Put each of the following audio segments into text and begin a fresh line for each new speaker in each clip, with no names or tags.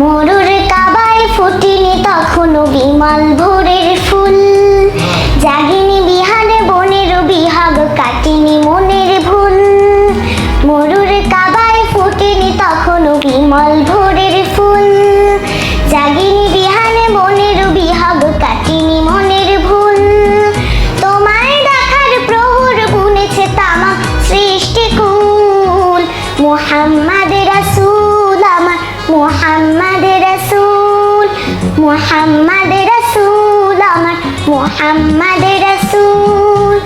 মরুর কাবায় ফুটিনি তখনও বিমল ভোরের ফুল। জাগিনি বিহানে বনের বিহাগ, কাটিনি মনের ভুল। মরুর কাবায় ফুটিনি তখনও বিমল ভোরের ফুল। জাগিনি বিহানে বনের বিহাগ, কাটিনি মনের ভুল। তোমায় দেখার প্রহর বুনেছে তামা সৃষ্টিকুল। মুহাম্মদ আমার মুহাম্মদ রাসূল মুহাম্মদ রাসূল আমার মুহাম্মদ রাসূল।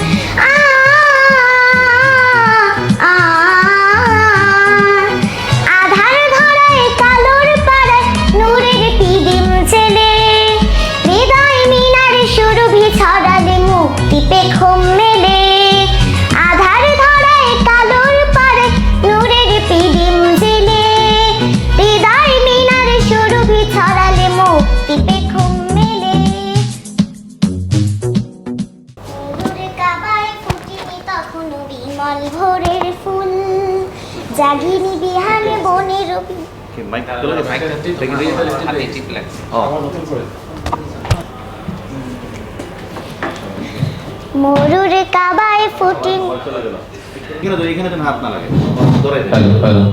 আধার ধরায় কালোর পাড়ায় নূরের পিদিম ছেলে হৃদয় মিনার সুরভি ছড়ালে মুক্তি পেখম বিমল ভোরের ফুল জাগিনি বিহানে বনের
টিপলে
ও
মরুর কাবায় ফুটিনি
চলে গেল। এখানে যেন হাত না লাগে। ধরে দে।
Hello hello.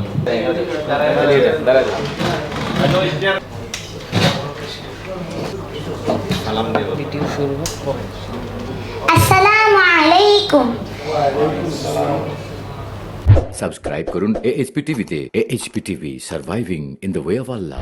सबस्क्राईब करून ए
एच पी
टीव्ही ते ए H P TV surviving in the way of Allah